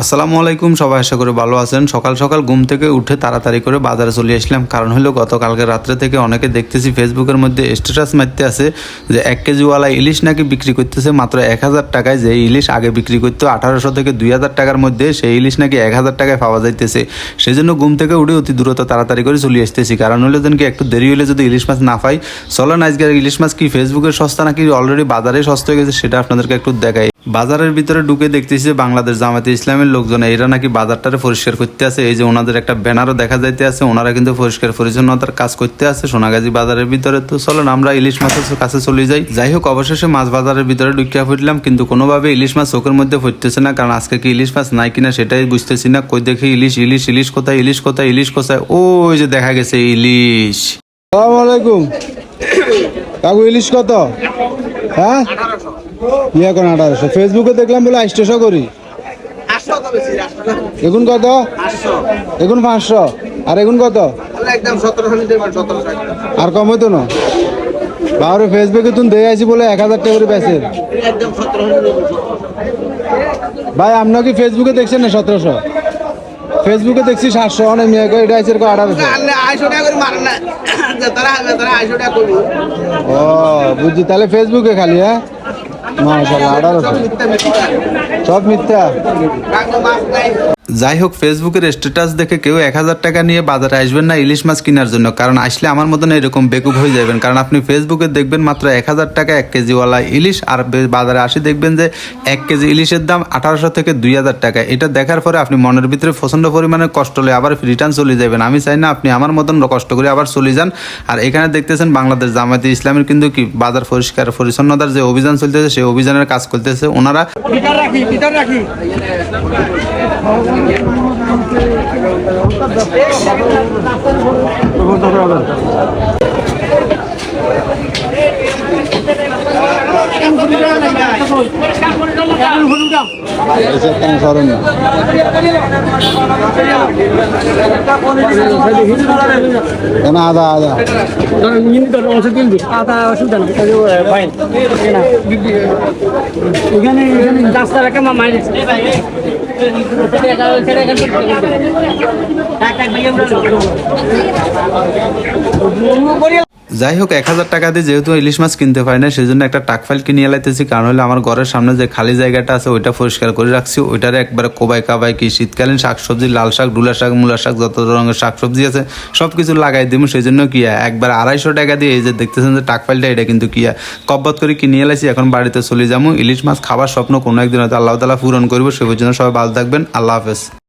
আসসালামু আলাইকুম, সবাই আশা করে ভালো আছেন। সকাল সকাল ঘুম থেকে উঠে তাড়াতাড়ি করে বাজারে চলে আসলাম। কারণ হলো, গতকালকে রাত্রে থেকে অনেকে দেখতেছি ফেসবুকের মধ্যে স্ট্যাটাস মারতে আছে যে এক কেজিওয়ালা ইলিশ নাকি বিক্রি করতেছে মাত্র এক হাজার টাকায়। যে ইলিশ আগে বিক্রি করতো আঠারোশো থেকে দুই হাজার টাকার মধ্যে, সেই ইলিশ নাকি এক হাজার টাকায় পাওয়া যাইতেছে। সেই জন্য ঘুম থেকে উঠে অতি দ্রুত তাড়াতাড়ি করে চলে আসতেছি। কারণ হলো যেন একটু দেরি হলে যদি ইলিশ মাছ না পাই। চলেন আজকে ইলিশ মাছ কি ফেসবুকের সস্তা নাকি অলরেডি বাজারে সস্তা হয়ে গেছে, সেটা আপনাদেরকে একটু দেখাই। বাজারের ভিতরে ঢুকে দেখতেছি যে বাংলাদেশ জামাতে ইসলামের লোকজন, এরা নাকি বাজারটারে পরিষ্কার করতে আছে। এই যে ওনাদের একটা ব্যানারও দেখা যাইতে আছে, ওনারা কিন্তু পরিষ্কার পরিচ্ছন্নতার কাজ করতে আছে সোনাগাজী বাজারের ভিতরে। তো চলেন, আমরা ইলিশ মাছের কাছে চলে যাই। যাই হোক, অবশেষে মাছ বাজারের ভিতরে ঢুকিয়া ফুটলাম, কিন্তু কোনোভাবে ইলিশ মাছ চোখের মধ্যে ফুটতেছে না, কারণ আজকে কি ইলিশ মাছ নাই কিনা সেটাই বুঝতেছি না। কই দেখি ইলিশ ইলিশ ইলিশ কোথায় ইলিশ কোথায় ইলিশ কোথায়? ওই যে দেখা গেছে ইলিশ। সালাম আলাইকুম। কাকু, ইলিশ কত? হ্যাঁ? ইয়ে এখন আঠারোশো? ফেসবুকে দেখলাম বলে আইস্টেশো করি। এগুন কত? এগুন পাঁচশো। আর এগুন কত? আর কম হইতো না। বাবরে ফেসবুকে তুমি দিয়ে আইছি বলে এক হাজার টাকা করে বেচে। একদম সতেরোশো নিতে ভাই আপনার কি ফেসবুকে দেখছেন না সতেরোশো? ফেসবুকে দেখছি সাতশো, অনেক মেয়ে কয়, এটা আঠারোশো আড়াইশো করে ও, বুঝছি, তাহলে ফেসবুকে খালি হ্যাঁ? মাশাল্লাহ আঠারোশো। সব মিথ্যা। যাই হোক ফেসবুকের স্ট্যাটাস দেখে কেউ এক হাজার টাকা নিয়ে বাজারে আসবেন না ইলিশ মাছ কেনার জন্য। কারণ আসলে আমার মতন এরকম বেকুব হয়ে যাবেন। কারণ আপনি ফেসবুকে দেখবেন মাত্র এক হাজার টাকা এক কেজিওয়ালা ইলিশ, আর বাজারে আসি দেখবেন যে এক কেজি ইলিশের দাম আঠারোশো থেকে দুই হাজার টাকা। এটা দেখার পরে আপনি মনের ভিতরে প্রচণ্ড পরিমাণে কষ্ট হলে আবার রিটার্ন চলে যাবেন। আমি চাই না আপনি আমার মতন কষ্ট করে আবার চলে যান। আর এখানে দেখতেছেন বাংলাদেশ জামায়াতে ইসলামের কিন্তু কি বাজার পরিষ্কার, পরিচ্ছন্নতার যে অভিযান চলতেছে, সেই অভিযানের কাজ করতেছে ওনারা। না কেন আদা আদা এখানে রাস্তা রেখে মাইরে যাই হোক, এক হাজার টাকা দিয়ে যেহেতু ইলিশ মাছ কিনতে পারি না সেই জন্য একটা টাক ফাইল কিনে এলাইতেছি কারণ হলে আমার ঘরের সামনে যে খালি জায়গাটা আছে, ওইটা পরিষ্কার করে রাখছি। ওইটারে একবারে কোবাই কাবাই কি শীতকালীন শাকসবজি, লাল শাক, ডুলা শাক, মূলা শাক, যত রঙের শাকসবজি আছে সব কিছু লাগাই দিব। সেই জন্য কি একবার আড়াইশো টাকা দিয়ে এই যে দেখতেছেন যে টাক ফাইলটা, এটা কিন্তু কি কব্বত করে কিনে এলাইছি এখন বাড়িতে চলে যাব। ইলিশ মাছ খাবার স্বপ্ন কোনো একদিন হয়তো আল্লাহ তালা পূরণ করব। সে পর্যন্ত সবাই ভালো থাকবেন। আল্লাহ হাফেজ।